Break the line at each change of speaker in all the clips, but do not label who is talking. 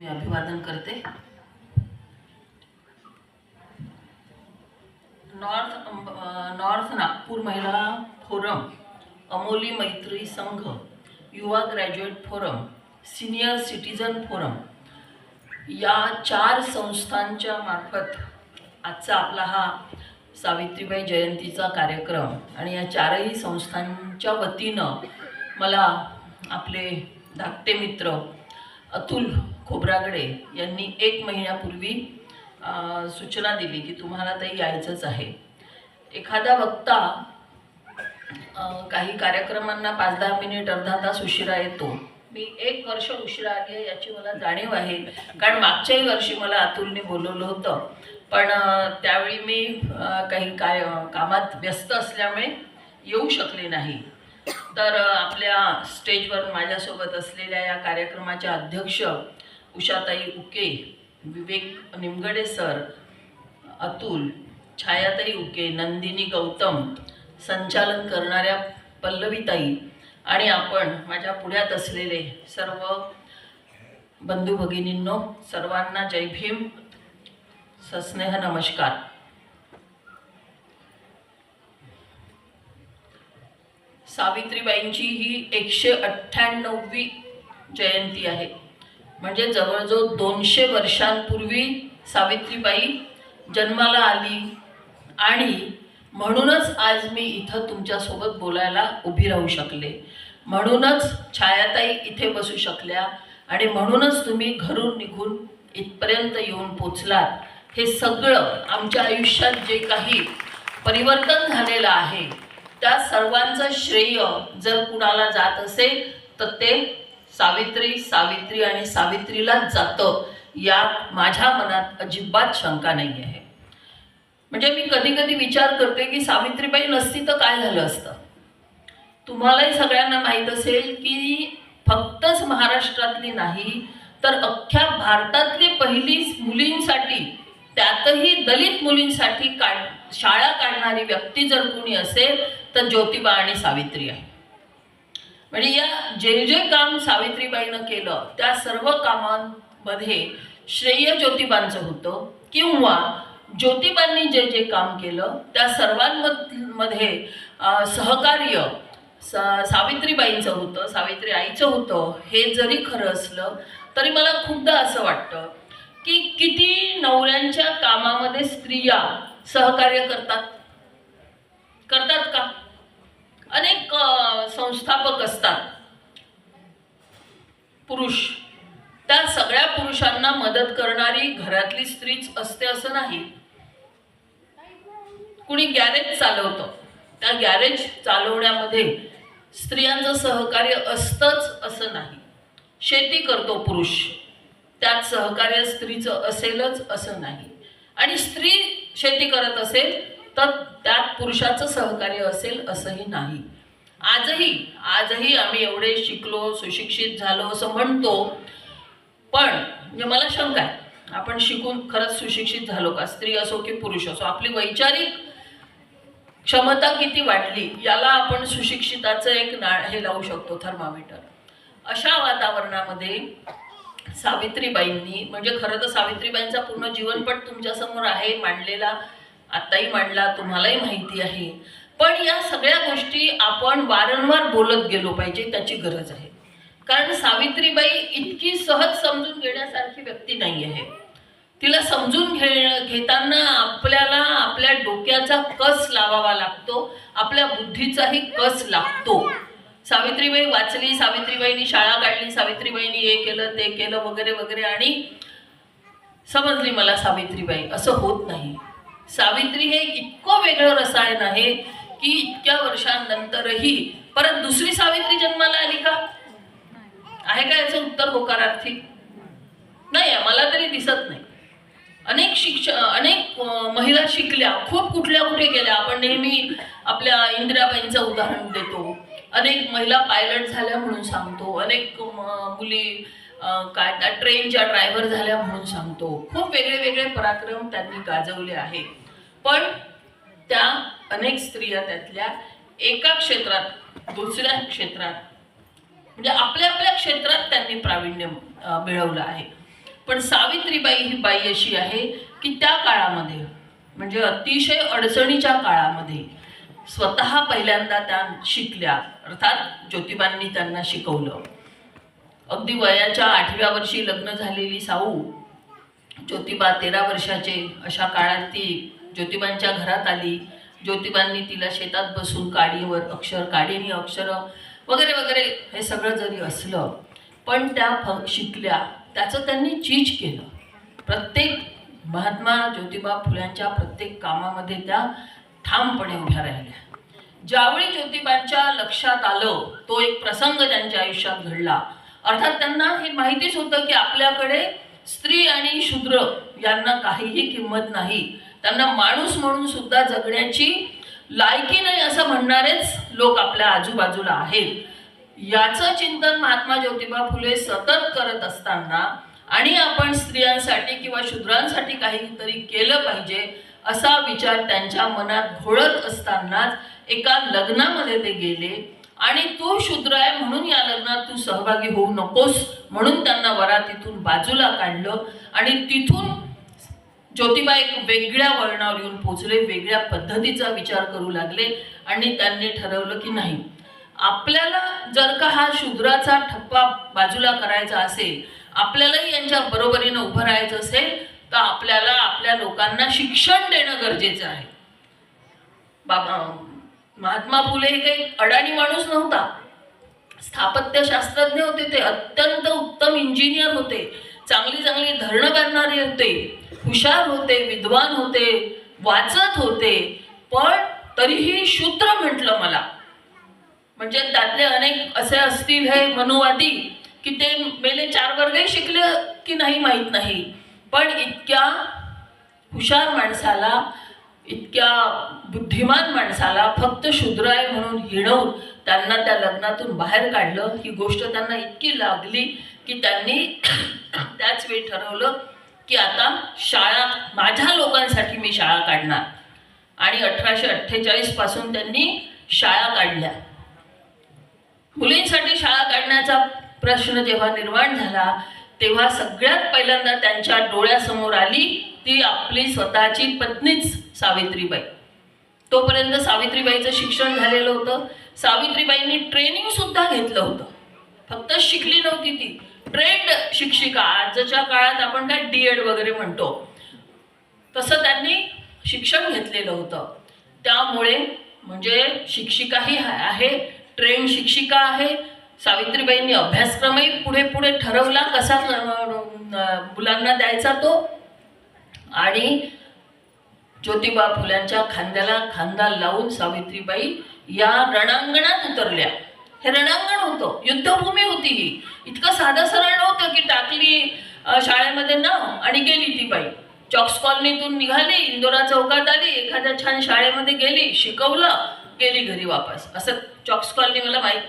मी अभिवादन करते. North north Nagpur महिला फोरम अमोली मैत्री संघ युवा graduate forum senior citizen forum या चार संस्थांच्या मार्फत आजचा आपला हा सावित्रीबाई जयंतीचा कार्यक्रम आणि या चारही संस्थांच्या वतीनं मला आपले धाकटे मित्र अतुल खोब्रागडे यांनी एक महिन्यापूर्वी सूचना दिली की तुम्हाला ते यायचंच आहे. एखादा वक्ता काही कार्यक्रमांना पाच दहा मिनिट अर्धा तास उशिरा येतो. मी एक वर्ष उशिरा आली आहे याची मला जाणीव आहे. कारण मागच्याही वर्षी मला अतुलने बोलवलं होतं. पण त्यावेळी मी काही काय कामात व्यस्त असल्यामुळे येऊ शकले नाही. तर आपल्या स्टेजवर माझ्यासोबत असलेल्या या कार्यक्रमाच्या अध्यक्ष उषाताई उके विवेक निमगडे सर अतुल छायाताई उके नंदिनी गौतम संचालन करणाऱ्या पल्लवीताई आणि आपण माझ्या पुढ्यात असलेले सर्व बंधू भगिनींनो सर्वांना जय भीम सस्नेह नमस्कार. सावित्रीबाईंची ही एकशे अठ्ठ्याण्णववी जयंती आहे. म्हणजे जवळजवळ दोनशे वर्षांपूर्वी सावित्रीबाई जन्माला आली. आणि म्हणूनच आज मी इथं तुमच्यासोबत बोलायला उभी राहू शकले. म्हणूनच छायाताई इथे बसू शकल्या आणि म्हणूनच तुम्ही घरून निघून इथपर्यंत येऊन पोचलात. हे सगळं आमच्या आयुष्यात जे काही परिवर्तन झालेलं आहे त्या सर्वांचं श्रेय जर कुणाला जात असेल तर ते सावित्री सावित्री आणि सावित्रीलाच जातं यात माझ्या मनात अजिबात शंका नाही आहे म्हणजे मी कधी कधी विचार करते की सावित्रीबाई नसती तर काय झालं असतं? तुम्हालाही सगळ्यांना माहीत असेल की फक्तच महाराष्ट्रातली नाही तर अख्ख्या भारतातली पहिली मुलींसाठी त्यातही दलित मुलींसाठी काढ शाळा काढणारी व्यक्ती जर कोणी असेल तर ज्योतिबा आणि सावित्री आहे. म्हणजे या जे जे काम सावित्रीबाईनं केलं त्या सर्व कामांमध्ये श्रेय ज्योतिबांचं होतं. किंवा ज्योतिबांनी जे जे काम केलं त्या सर्वांमध्ये सहकार्य सा सावित्रीबाईंचं होतं सावित्री आईचं होतं हे जरी खरं असलं तरी मला खूपदा असं वाटतं की किती नवऱ्यांच्या कामामध्ये स्त्रिया सहकार्य करतात. करतात का? अनेक संस्थापक असतात. पुरुष. त्या सगळ्या पुरुषांना मदत करणारी घरातली स्त्रीच असते असं नाही. कुणी गॅरेज चालवतं. त्या गॅरेज चालवण्यामध्ये स्त्रियांचं सहकार्य असतंच असं नाही. शेती करतो पुरुष. त्यात सहकार्य स्त्रीचं असेलच असं नाही. आणि स्त्री शेती करत असेल तर त्यात पुरुषाचं सहकार्य असेल असंही नाही. आजही आजही आम्ही एवढे शिकलो सुशिक्षित झालो असं म्हणतो. पण म्हणजे मला शंका आहे. आपण शिकून खरंच सुशिक्षित झालो का? स्त्री असो की पुरुष असो आपली वैचारिक क्षमता किती वाढली याला आपण सुशिक्षिताचं एक ना हे लावू शकतो थर्मामीटर. अशा वातावरणामध्ये सावित्रीबाईंनी म्हणजे खरं तर सावित्रीबाईंचा पूर्ण जीवनपट तुमच्यासमोर आहे मांडलेला आत्ताही मांडला तुम्हालाही माहिती आहे. पण या सगळ्या गोष्टी आपण वारंवार बोलत गेलो पाहिजे त्याची गरज आहे. कारण सावित्रीबाई इतकी सहज समजून घेण्यासारखी व्यक्ती नाही आहे. तिला समजून घे घेताना आपल्याला आपल्या डोक्याचा कस लावावा लागतो आपल्या बुद्धीचाही कस लागतो. सावित्रीबाई वाचली सावित्रीबाईंनी शाळा काढली सावित्रीबाईंनी हे केलं ते केलं वगैरे वगैरे आणि समजली मला सावित्रीबाई असं होत नाही. सावित्री हे इतकं वेगळं रसायन आहे की इतक्या वर्षांनंतरही. परत दुसरी सावित्री जन्माला आली का? आहे का याचं उत्तर होकारार्थी? नाही मला तरी दिसत नाही. अनेक शिक्ष अनेक महिला शिकल्या. खूप कुठल्या कुठे गेल्या. आपण नेहमी आपल्या इंदिराबाईंचं उदाहरण देतो. अनेक महिला पायलट झाल्या म्हणून सांगतो. अनेक मुली काय त्या ट्रेनच्या ड्रायव्हर झाल्या म्हणून सांगतो. खूप वेगळे वेगळे पराक्रम त्यांनी गाजवले आहेत. पण त्या अनेक स्त्रिया त्यातल्या एका क्षेत्रात दुसऱ्या क्षेत्रात म्हणजे आपल्या आपल्या क्षेत्रात त्यांनी प्रावीण्य मिळवलं आहे. पण सावित्रीबाई ही बाई अशी आहे की त्या काळामध्ये म्हणजे अतिशय अडचणीच्या काळामध्ये स्वतः पहिल्यांदा त्या शिकल्या. अर्थात ज्योतिबांनी त्यांना शिकवलं. अगदी वयाच्या आठव्या वर्षी लग्न झालेली साऊ ज्योतिबा तेरा वर्षाचे अशा काळात ती ज्योतिबांच्या घरात आली. ज्योतिबांनी तिला शेतात बसून काडीवर अक्षर काडीनी अक्षरं वगैरे वगैरे हे सगळं जरी असलं पण त्या फ शिकल्या. त्याचं त्यांनी चीज केलं. प्रत्येक महात्मा ज्योतिबा फुल्यांच्या प्रत्येक कामामध्ये त्या ठामपणे उभ्या राहिल्या. ज्यावेळी ज्योतिबांच्या लक्षात आलं तो एक प्रसंग त्यांच्या आयुष्यात घडला. अर्थात त्यांना हे माहितीच होतं की आपल्याकडे स्त्री आणि शूद्र यांना काहीही किंमत नाही. त्यांना माणूस म्हणून सुद्धा जगण्याची लायकी नाही असं म्हणणारेच लोक आपल्या आजूबाजूला आहेत. याचं चिंतन महात्मा ज्योतिबा फुले सतत करत असताना आणि आपण स्त्रियांसाठी किंवा शूद्रांसाठी काहीतरी केलं पाहिजे असा विचार त्यांच्या मनात घोळत असतानाच एका लग्नामध्ये ते गेले. आणि तू शूद्र आहे म्हणून या लग्नात तू सहभागी होऊ नकोस म्हणून त्यांना वरा तिथून बाजूला काढलं आणि तिथून ज्योतिबा एक वेगळ्या वळणावर येऊन पोचले वेगळ्या पद्धतीचा विचार करू लागले आणि त्यांनी ठरवलं की नाही. आपल्याला जर का हा शूद्राचा ठप्पा बाजूला करायचा असेल आपल्यालाही यांच्या बरोबरीनं उभं राहायचं असेल तर आपल्याला आपल्या लोकांना शिक्षण देणं गरजेचं आहे. बाबा महात्मा फुले हे काही अडाणी माणूस नव्हता. स्थापत्यशास्त्रज्ञ होते ते अत्यंत उत्तम इंजिनियर होते. चांगली चांगली धरणं करणारे होते हुशार होते विद्वान होते वाचत होते पण तरीही शूद्र म्हटलं मला. म्हणजे त्यातले अनेक असे असतील हे मनुवादी की ते मेले चार वर्गही शिकले की नाही माहीत नाही. पण इतक्या हुशार माणसाला इतक्या बुद्धिमान माणसाला फक्त शूद्र आहे म्हणून हिणवून त्यांना त्या लग्नातून बाहेर काढलं. ही गोष्ट त्यांना इतकी लागली की त्यांनी त्याच वेळी ठरवलं की आता शाळा माझ्या लोकांसाठी मी शाळा काढणार. आणि अठराशे अठ्ठेचाळीसपासून त्यांनी शाळा काढल्या. मुलींसाठी शाळा काढण्याचा प्रश्न जेव्हा निर्माण झाला तेव्हा सगळ्यात पहिल्यांदा त्यांच्या डोळ्यासमोर आली ती आपली स्वतःची पत्नीच सावित्रीबाई. तोपर्यंत सावित्रीबाईचं शिक्षण झालेलं होतं. सावित्रीबाईंनी ट्रेनिंग सुद्धा घेतलं होतं. फक्त शिकली नव्हती ती. ट्रेंड शिक्षिका आजच्या काळात आपण काय डी एड वगैरे म्हणतो. तसं त्यांनी शिक्षण घेतलेलं होतं. त्यामुळे म्हणजे शिक्षिकाही आहे ट्रेंड शिक्षिका आहे. सावित्रीबाईंनी अभ्यासक्रमही पुढे पुढे ठरवला कसा मुलांना द्यायचा तो. आणि ज्योतिबा फुल्यांच्या खांद्याला खांदा लावून सावित्रीबाई या रणांगणात उतरल्या. हे रणांगण होतं. युद्धभूमी होती ही. इतकं साधं सरळ नव्हतं की टाकली शाळेमध्ये नाव आणि गेली ती बाई. चॉक्स कॉलनीतून निघाली इंदोरा चौकात आली एखाद्या छान शाळेमध्ये गेली शिकवलं गेली घरी वापस. असं चॉक्स कॉलनी मला माहीत.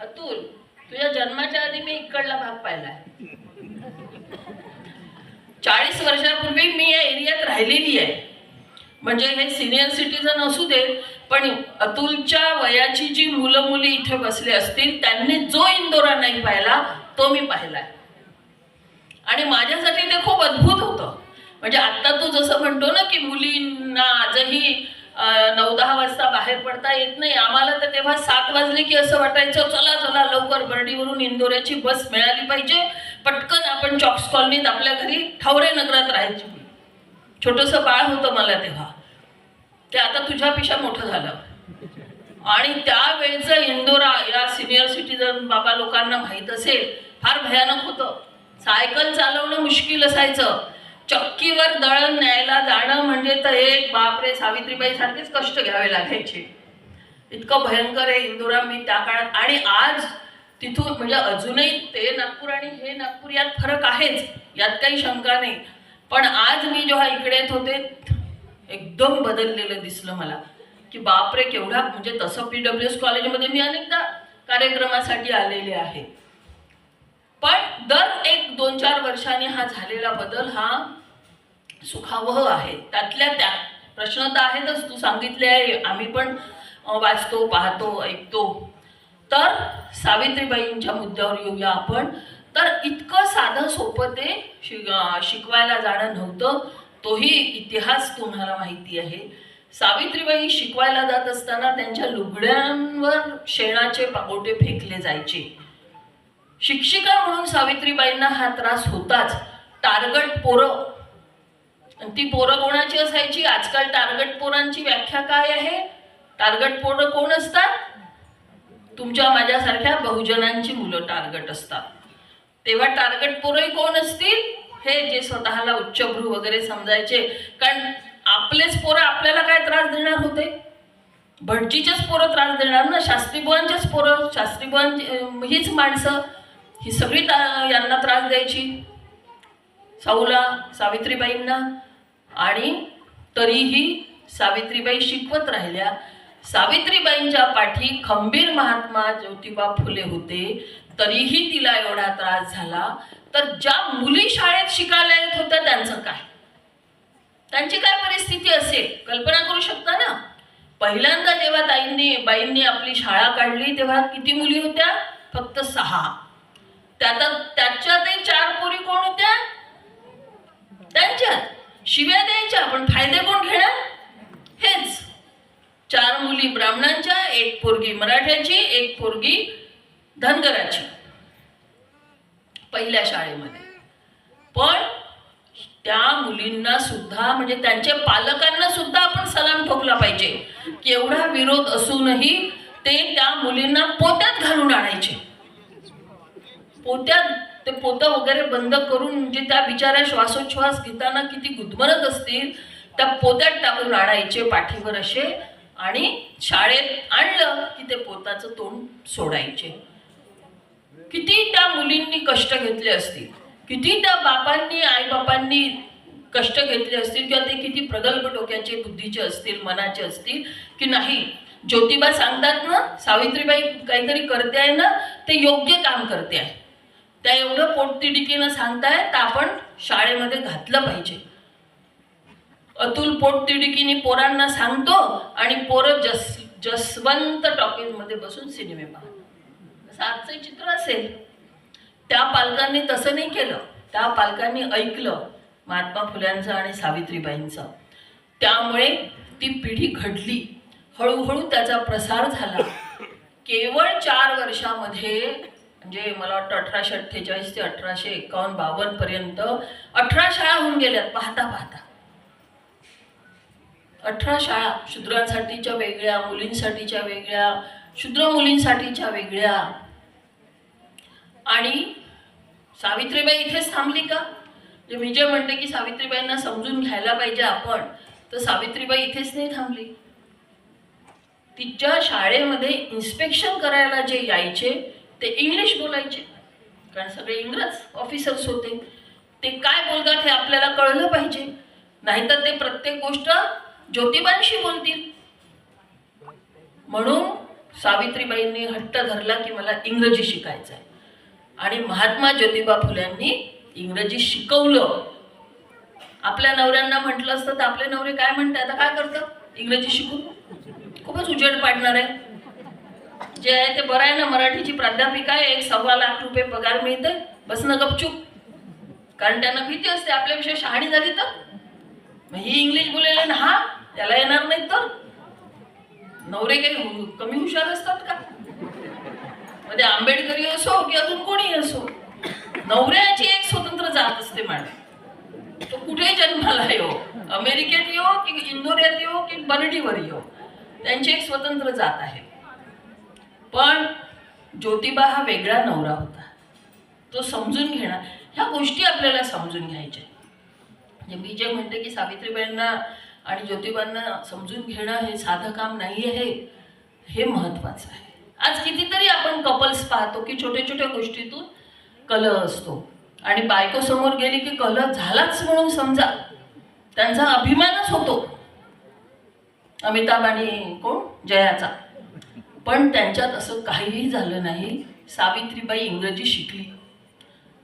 अतुल तुझ्या जन्माच्या आधी मी इकडला भाग पाहिलाय चाळीस वर्षापूर्वी मी या एरियात राहिलेली आहे. म्हणजे हे सिनियर सिटीजन असू देत पण अतुलच्या वयाची जी मुलं मुली इथे बसले असतील त्यांनी जो इंदोरा नाही पाहिला तो मी पाहिलाय. आणि माझ्यासाठी ते खूप अद्भुत होतं. म्हणजे आत्ता तू जसं म्हणतो ना की मुलींना आजही नऊ दहा वाजता बाहेर पडता येत नाही. आम्हाला तर तेव्हा सात वाजले की असं वाटायचं चला चला लवकर बर्डीवरून इंदोऱ्याची बस मिळाली पाहिजे. पटकन आपण चॉक्स कॉलनीत आपल्या घरी ठवरे नगरात राहायची. छोटंसं बाळ होतं मला तेव्हा. ते आता तुझ्यापेक्षा मोठं झालं. आणि त्यावेळेचं इंदोरा या सिनियर सिटीजन बाबा लोकांना माहीत असेल फार भयानक होतं. सायकल चालवणं मुश्किल असायचं. चक्कीवर दळण न्यायला जाणं म्हणजे तर एक बापरे सावित्रीबाई सारखेच कष्ट घ्यावे लागायचे. इतकं भयंकर आहे इंदोरा मी त्या काळात. आणि आज तिथून म्हणजे अजूनही ते नागपूर आणि हे नागपूर यात फरक आहेच यात काही शंका नाही. पण आज मी जेव्हा इकडे येत होते एकदम बदललेलं दिसलं मला. की बापरे केवढा म्हणजे तसं पी डब्ल्यू एस कॉलेजमध्ये मी अनेकदा कार्यक्रमासाठी आलेले आहे. पण दर एक दोन चार वर्षांनी हा झालेला बदल हा सुखावह आहे. त्यातल्या त्यात प्रश्न तर आहेतच तू सांगितले आहे आम्ही पण वाचतो पाहतो ऐकतो. तर सावित्रीबाईंच्या मुद्द्यावर येऊया आपण. तर इतकं साधं सोपं ते शिक शिकवायला जाणं नव्हतं. तोही इतिहास तुम्हाला माहिती आहे. सावित्रीबाई शिकवायला जात असताना त्यांच्या लुगड्यांवर शेणाचे पागोटे फेकले जायचे. शिक्षिका म्हणून सावित्रीबाईंना हा त्रास होताच. टार्गट पोरं. ती पोरं कोणाची असायची? आजकाल टार्गट पोरांची व्याख्या काय आहे? टार्गट पोरं कोण असतात? तुमच्या माझ्यासारख्या बहुजनांची मुलं टार्गट असतात. तेव्हा टार्गट पोरंही कोण असतील? हे जे स्वतःला उच्चभ्रू वगैरे समजायचे? कारण आपलेच पोरं आपल्याला काय त्रास देणार होते? भटजीचेच पोरं त्रास देणार ना? शास्त्रीबुवांचेच पोरं? शास्त्रीबुवां हीच माणसं? ही सगळी यांना त्रास द्यायची. साऊला सावित्रीबाईंना. आणि तरीही सावित्रीबाई शिकवत राहिल्या. सावित्रीबाईंच्या पाठी खंबीर महात्मा ज्योतिबा फुले होते. तरीही तिला एवढा त्रास झाला. तर ज्या मुली शाळेत शिकायला येत होत्या त्यांचं काय? त्यांची काय परिस्थिती असेल? कल्पना करू शकता ना? पहिल्यांदा जेव्हा ताईंनी बाईंनी आपली शाळा काढली तेव्हा किती मुली होत्या? फक्त सहा. त्याच्या ते चार पोरी कोण होत्या? त्यांच्यात. शिव्या द्यायच्या पण फायदे कोण घेणार? हेच. चार मुली ब्राह्मणांच्या एक पोरगी मराठ्याची एक पोरगी धनगराची. पहिल्या शाळेमध्ये. पण त्या मुलींना सुद्धा म्हणजे त्यांच्या पालकांना सुद्धा आपण सलाम ठोकला पाहिजे. की एवढा विरोध असूनही ते त्या मुलींना पोत्यात घालून आणायचे. पोत्यात ते पोतं वगैरे बंद करून म्हणजे त्या बिचाऱ्या श्वासोच्छ्वास घेताना किती गुदमरत असतील त्या पोत्यात टाकून आणायचे पाठीवर असे आणि शाळेत आणलं की ते पोताचं तोंड सोडायचे. किती त्या मुलींनी कष्ट घेतले असतील? किती त्या बापांनी आईबापांनी कष्ट घेतले असतील? किंवा ते किती प्रगल्भ डोक्याचे बुद्धीचे असतील मनाचे असतील? की नाही? ज्योतिबा सांगतात ना सावित्रीबाई काहीतरी करते आहे ना ते योग्य काम करते आहे त्या एवढं पोटतिडकीनं सांगताय तर आपण शाळेमध्ये घातलं पाहिजे. अतुल पोटतिडकीने पोरांना सांगतो आणि पोरं जस जसवंत टॉकीजमध्ये बसून सिनेमे पाहतो असं चित्र असेल. त्या पालकांनी तसं नाही केलं. त्या पालकांनी ऐकलं महात्मा फुल्यांचं आणि सावित्रीबाईंचं. त्यामुळे ती पिढी घडली. हळूहळू त्याचा प्रसार झाला. केवळ चार वर्षामध्ये म्हणजे मला वाटतं अठराशे अठ्ठेचाळीस ते अठराशे एकावन्न बावन्न पर्यंत अठरा शाळा होऊन गेल्यात. पाहता पाहता. अठरा शाळा शूद्रांसाठीच्या वेगळ्या मुलींसाठीच्या वेगळ्या शूद्र मुलींसाठीच्या वेगळ्या आणि सावित्रीबाई इथेच थांबली का? जे मी जे म्हणते की सावित्रीबाईंना समजून घ्यायला पाहिजे आपण तर सावित्रीबाई इथेच नाही थांबली. तिच्या शाळेमध्ये इन्स्पेक्शन करायला जे यायचे ते इंग्लिश बोलायचे. कारण सगळे इंग्रज ऑफिसर्स होते. ते काय बोलतात हे आपल्याला कळलं पाहिजे. नाहीतर ते प्रत्येक गोष्ट ज्योतिबांशी बोलतील. म्हणून सावित्रीबाईंनी हट्ट धरला की मला इंग्रजी शिकायचं आहे आणि महात्मा ज्योतिबा फुल्यांनी इंग्रजी शिकवलं. आपल्या नवऱ्यांना म्हटलं असतं तर आपले नवरे काय म्हणतात? आता काय करतात इंग्रजी शिकून खूपच उजेड पाडणार आहे. जे आहे ते बरं आहे ना मराठीची प्राध्यापिका आहे एक सव्वा लाख रुपये पगार मिळते बस ना गपचूप. कारण त्यांना भीती असते आपल्याविषयी शहाणी झाली तर. मग ही इंग्लिश बोलेल ना हा त्याला येणार नाही तर. नवरे काही कमी हुशार असतात का? मध्ये आंबेडकरी असो की अजून कोणी असो नवऱ्याची एक स्वतंत्र जात असते मॅडम. तो कुठे जन्माला येऊ अमेरिकेत येऊ की इंदोऱ्यात येऊ की बर्डीवर येऊ त्यांची एक स्वतंत्र जात आहे. पण ज्योतिबा हा वेगळा नवरा होता. तो समजून घेणार ह्या गोष्टी आपल्याला समजून घ्यायच्या म्हणजे मी जे म्हणते की सावित्रीबाईंना आणि ज्योतिबांना समजून घेणं हे साधं काम नाही आहे हे महत्त्वाचं आहे. आज कितीतरी आपण कपल्स पाहतो की छोट्या छोट्या गोष्टीतून कलह असतो. आणि बायको समोर गेली की कलह झालाच म्हणून समजा त्यांचा अभिमानच होतो. अमिताभ आणि कोण? जयाचा. पण त्यांच्यात असं काहीही झालं नाही. सावित्रीबाई इंग्रजी शिकली.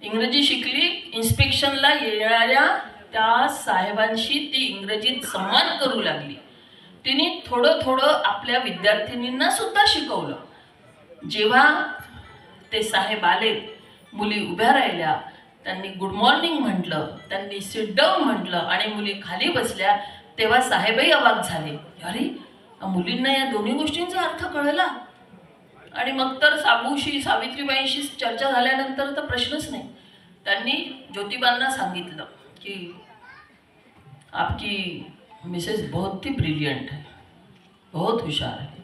इंग्रजी शिकली इन्स्पेक्शनला येणाऱ्या त्या साहेबांशी ती इंग्रजीत संवाद करू लागली. तिने थोडं थोडं आपल्या विद्यार्थिनींना सुद्धा शिकवलं. जेव्हा ते साहेब आले मुली उभ्या राहिल्या त्यांनी गुड मॉर्निंग म्हटलं त्यांनी सिट डाऊन म्हटलं आणि मुली खाली बसल्या तेव्हा साहेबही अवाक झाले. अरे मुलींना या दोन्ही गोष्टींचा अर्थ कळला? आणि मग तर साबूशी सावित्रीबाईंशी चर्चा झाल्यानंतर तर प्रश्नच नाही. त्यांनी ज्योतिबांना सांगितलं की आपकी मिसेस बहुत ही ब्रिलियंट है बहुत हुशार है.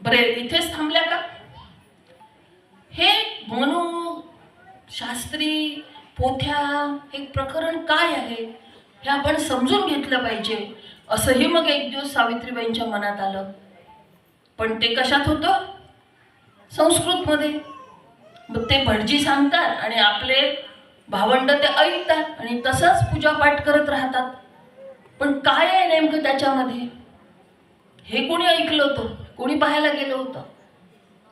बरे इथेच थांबल्या का? हे मनू शास्त्री पोथ्या हे प्रकरण काय आहे? हे आपण समजून घेतलं पाहिजे. असंही मग एक दिवस सावित्रीबाईंच्या मनात आलं. पण ते कशात होतं? संस्कृतमध्ये. मग ते भटजी सांगतात आणि आपले भावंड ते ऐकतात आणि तसंच पूजापाठ करत राहतात. पण काय आहे नेमकं त्याच्यामध्ये? हे कोणी ऐकलं होतं? कोणी पाहायला गेलं होतं?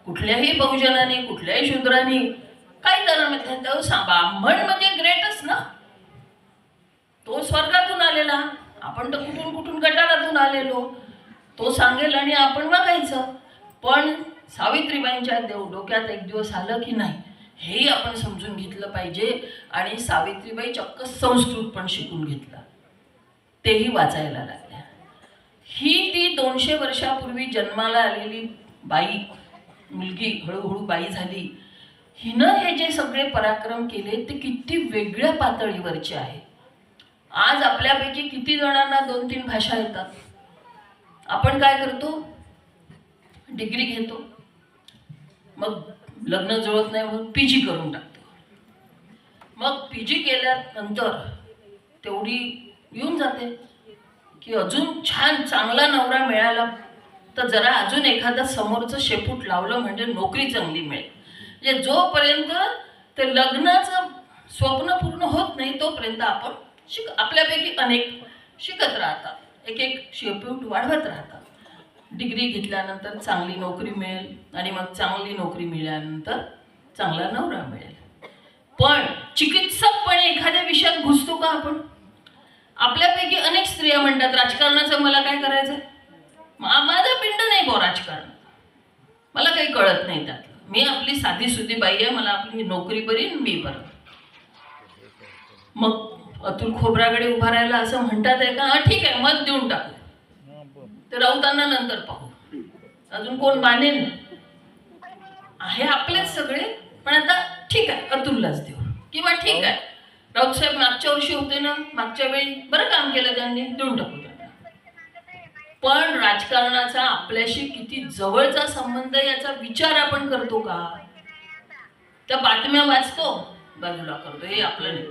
कुठल्याही बहुजनाने कुठल्याही शूद्राने काय त्याला ब्राह्मण म्हणजे ग्रेटच ना? तो स्वर्गातून आलेला. आपण तर कुठून कुठून गटारातून आलेलो. तो सांगेल आणि आपण बघायचं पण सावित्रीबाईंच्या देव डोक्यात एक दिवस आलं की नाही? हेही आपण समजून घेतलं पाहिजे आणि सावित्रीबाई चक्क संस्कृत पण शिकून घेतलं. तेही वाचायला लागलं. ही ती दोनशे वर्षापूर्वी जन्माला आलेली बाई मुलगी हळूहळू बाई झाली. हिनं हे जे सगळे पराक्रम केले ते किती वेगळ्या पातळीवरचे आहे. आज आपल्यापैकी किती जणांना दोन तीन भाषा येतात. आपण काय करतो? डिग्री घेतो. मग लग्न जुळत नाही म्हणून पी जी करून टाकतो. मग पी जी केल्यानंतर तेवढी येऊन जाते. की अजून छान चांगला नवरा मिळाला तर जरा अजून एखादा समोरचं शेपूट लावलं म्हणजे नोकरी चांगली मिळेल. म्हणजे जोपर्यंत ते लग्नाचं स्वप्न पूर्ण होत नाही तोपर्यंत आपण शिक आपल्यापैकी अनेक शिकत राहतात. एक एक शेपूट वाढवत राहतात. डिग्री घेतल्यानंतर चांगली नोकरी मिळेल आणि मग चांगली नोकरी मिळाल्यानंतर चांगला नवरा मिळेल. पण चिकित्सकपणे एखाद्या विषयात घुसतो का आपण? आपल्यापैकी अनेक स्त्रिया म्हणतात राजकारणाचं मला काय करायचं माझा माझं पिंड नाही बो राजकारण. मला काही कळत नाही त्यात मी आपली साधी सुधी बाई आहे मला आपली नोकरी बरी मी बरं. मग अतुल खोबराकडे उभा राहायला असं म्हणतात आहे का? हा ठीक आहे मत देऊन टाकू. ते राऊतांना नंतर पाहू. अजून कोण मानेल आहे आपलेच सगळे पण आता ठीक आहे अतुललाच देऊ. किंवा ठीक आहे. राऊत साहेब मागच्या वर्षी होते ना मागच्या वेळी बरं काम केलं त्यांनी देऊन टाकू त्यांना. पण राजकारणाचा आपल्याशी किती जवळचा संबंध आहे याचा विचार आपण करतो का? त्या बातम्या वाचतो बाजूला करतो हे आपलं नाही.